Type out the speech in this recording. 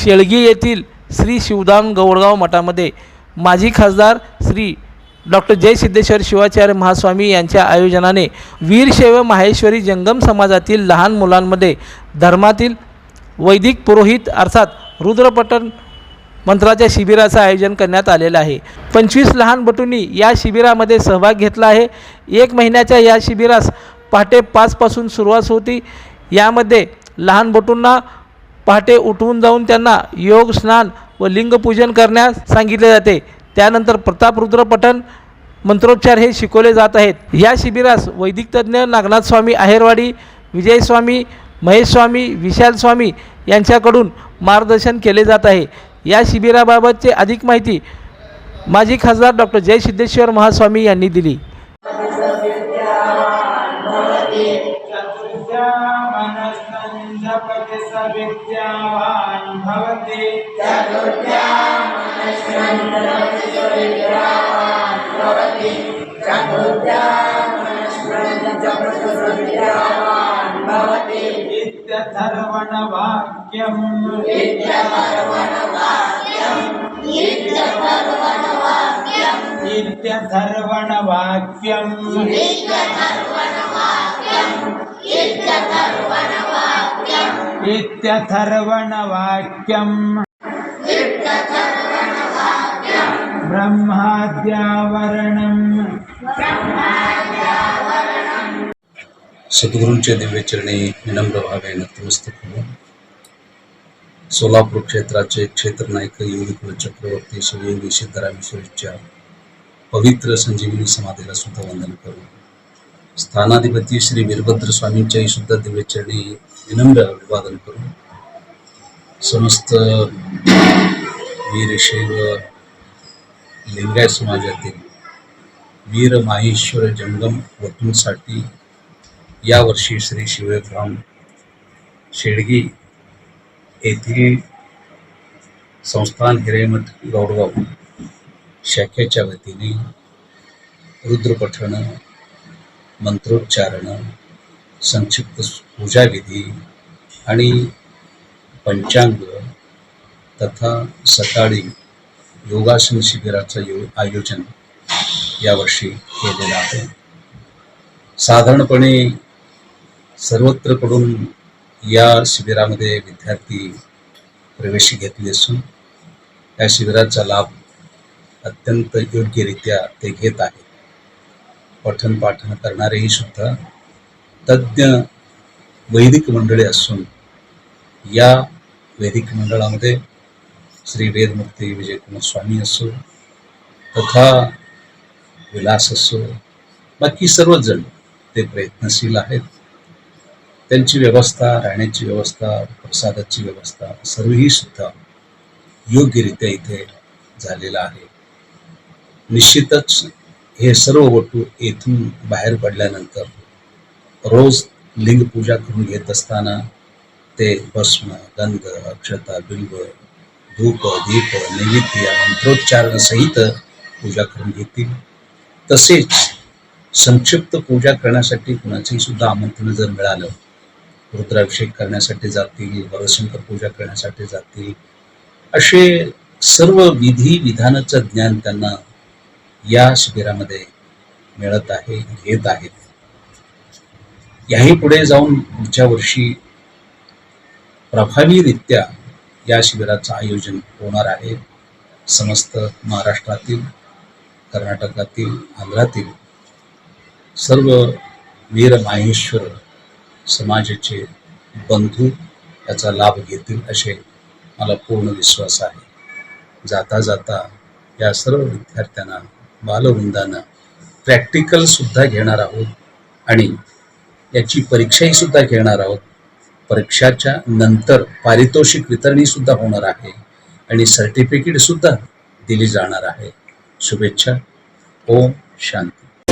शेळगी येथील श्री शिवदान गौडगाव मठामध्ये माजी खासदार श्री डॉक्टर जय सिद्धेश्वर शिवाचार्य महास्वामी यांच्या आयोजनाने वीरशैव माहेश्वरी जंगम समाजातील लहान मुलांमध्ये धर्मातील वैदिक पुरोहित अर्थात रुद्रपठण मंत्राच्या शिबिराचं आयोजन करण्यात आलेलं आहे. पंचवीस लहान बटूंनी या शिबिरामध्ये सहभाग घेतला आहे. एक महिन्याच्या या शिबिरास पहाटे पाचपासून सुरुवात होती. यामध्ये लहान बटूंना पहाटे उठवून जाऊन त्यांना योग स्नान व लिंगपूजन करण्यास सांगितले जाते. त्यानंतर प्रताप रुद्रपठण मंत्रोच्चार हे शिकवले जात आहेत. या शिबिरास वैदिक तज्ज्ञ नागनाथ स्वामी आहेरवाडी विजय स्वामी महेश स्वामी विशाल स्वामी यांच्याकडून मार्गदर्शन केले जात आहे. या शिबिराबाबतची अधिक माहिती माजी खासदार डॉक्टर जय सिद्धेश्वर महास्वामी यांनी दिली. విద్యధరవణ వాక్యం విద్యధరవణ వాక్యం వాక్యం విద్యధరవణ వాక్యం వాక్యం బ్రహ్మాద్యావరణం బ్రహ్మాద్యావరణం. सद्गुरूंच्या दिव्यचरणे विनम्र व्हावे नतमस्तक होऊन सोलापूर क्षेत्राचे क्षेत्रनायक योगी कुल चक्रवर्ती शिवयोगी सिद्धरामेश्वरीच्या पवित्र संजीवनी समाधीला सुद्धा वंदन करून स्थानाधिपती श्री वीरभद्र स्वामींच्याही सुद्धा दिव्यचरणी विनम्र अभिवादन करून समस्त वीर शैव लिंगायत समाजातील वीर माहेश्वर जंगम वटूंसाठी यावर्षी श्री शिवग्राम शेडगी येथील संस्थान हिरेमठ गौडगाव शाखेच्या वतीने रुद्रपठण मंत्रोच्चारण संक्षिप्त पूजाविधी आणि पंचांग तथा सकाळी योगासन शिबिराचं यो आयोजन यावर्षी केलेलं आहे. साधारणपणे सर्वत्रकडून या शिबिरामध्ये विद्यार्थी प्रवेश घेतले असून या शिबिराचा लाभ अत्यंत योग्यरित्या ते घेत आहेत. पठण पाठन करणारेही सुद्धा तज्ज्ञ वैदिक मंडळी असून या वैदिक मंडळामध्ये श्री वेदमुक्ती विजयकुमार स्वामी असो तथा विलास असो बाकी सर्वजण ते प्रयत्नशील आहेत. त्यांची व्यवस्था राहण्याची व्यवस्था प्रसादाची व्यवस्था सर्वही सुद्धा योग्यरित्या इथे झालेलं आहे. निश्चितच हे सर्व वटू येथून बाहेर पडल्यानंतर रोज लिंग पूजा करून घेत असताना ते भस्म गंध अक्षता बिल्व धूप दीप नैवेद्य या मंत्रोच्चारणासहित पूजा करून घेतील. तसेच संक्षिप्त पूजा करण्यासाठी कुणाचंही सुद्धा आमंत्रण जर मिळालं रुद्राभिषेक करण्यासाठी जातील वरशंकर पूजा करण्यासाठी जातील. असे सर्व विधी विधानाचं ज्ञान त्यांना या शिबिरामध्ये मिळत आहे घेत आहेत याही पुढे जाऊन पुढच्या वर्षी प्रभावीरित्या या शिबिराचं आयोजन होणार आहे. समस्त महाराष्ट्रातील कर्नाटकातील आंध्रातील सर्व वीर माहेश्वर समाजाचे बंधू याचा लाभ घेतील असे मला पूर्ण विश्वास आहे. जाता जाता या सर्व विद्यार्थ्यांना बालवृंदांना प्रॅक्टिकलसुद्धा घेणार आहोत आणि याची परीक्षाही सुद्धा घेणार आहोत. परीक्षाच्या नंतर पारितोषिक वितरणीसुद्धा होणार आहे आणि सर्टिफिकेटसुद्धा दिली जाणार आहे. शुभेच्छा. ओम शांती.